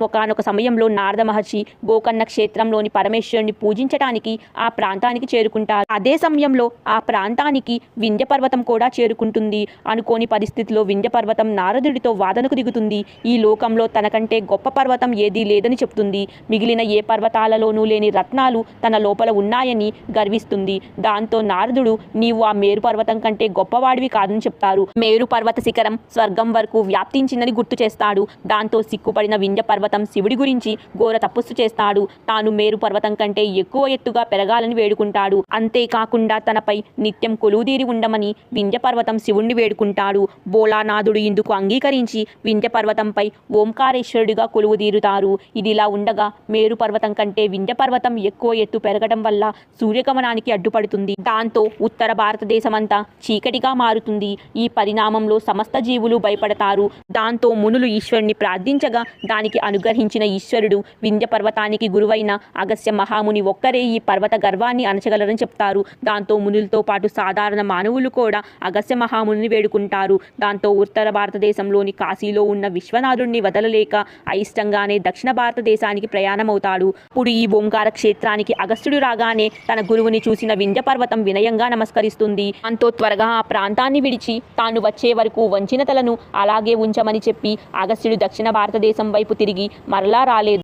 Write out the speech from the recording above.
ఒకనొక సమయంలో నారద మహర్షి గోకర్ణ క్షేత్రంలోని పరమేశ్వరుని పూజించటానికి ఆ ప్రాంతానికి చేరుకుంటారు. అదే సమయంలో ఆ ప్రాంతానికి వింధ్యపర్వతం కూడా చేరుకుంటుంది. అనుకోని పరిస్థితిలో వింధ్య పర్వతం నారదుడితో వాదనకు దిగుతుంది. ఈ లోకంలో తనకంటే గొప్ప పర్వతం ఏదీ లేదని చెప్తుంది. మిగిలిన ఏ పర్వతాలలోనూ లేని రత్నాలు తన లోపల ఉన్నాయని గర్విస్తుంది. దాంతో నారదుడు నీవు ఆ మేరు పర్వతం కంటే గొప్పవాడివి కాదని చెప్తారు. మేరు పర్వత శిఖరం స్వర్గం వరకు వ్యాప్తించిందని గుర్తు చేస్తాడు. దాంతో సిక్కుపడిన వింధ్య పర్వతం శివుడి గురించి ఘోర తపస్సు చేస్తాడు. తాను మేరు పర్వతం కంటే ఎక్కువ ఎత్తుగా పెరగాలని వేడుకుంటాడు. అంతేకాకుండా తనపై నిత్యం కొలువుదీరి ఉండమని వింధ్య పర్వతం శివుణ్ణి వేడుకుంటాడు. బోలానాథుడు ఇందుకు అంగీకరించి వింధ్య పర్వతంపై ఓంకారేశ్వరుడిగా కొలువుదీరుతారు. ఇదిలా ఉండగా మేరు పర్వతం కంటే వింధ్య పర్వతం ఎక్కువ ఎత్తు పెరగడం వల్ల సూర్యగమనానికి అడ్డుపడుతుంది. దాంతో ఉత్తర భారతదేశమంతా చీకటిగా మారుతుంది. ఈ పరిణామంలో సమస్త జీవులు భయపడతారు. దాంతో మునులు ఈశ్వరుని ప్రార్థించగా దానికి అనుగ్రహించిన ఈశ్వరుడు వింధ్య పర్వతానికి గురువైన అగస్య మహాముని ఒక్కరే ఈ పర్వత గర్వాన్ని అణచగలరని చెప్తారు. దాంతో మునులతో పాటు సాధారణ మానవులు కూడా అగస్య మహాముని వేడుకుంటారు. దాంతో ఉత్తర భారతదేశంలోని కాశీలో ఉన్న విశ్వనాథుడిని వదలలేక అయిష్టంగానే దక్షిణ భారతదేశానికి ప్రయాణమవుతాడు. ఇప్పుడు ఈ ఓంకార క్షేత్రానికి అగస్త్యుడు రాగానే తన గురువుని చూసిన వింధ్య పర్వతం వినయంగా నమస్కరిస్తుంది. దాంతో త్వరగా ఆ ప్రాంతాన్ని విడిచి తాను వచ్చే వరకు వంచినతలను అలాగే ఉంచమని చెప్పి అగస్త్యుడు దక్షిణ భారతదేశం వైపు తిరిగి మరలా రాలేదు.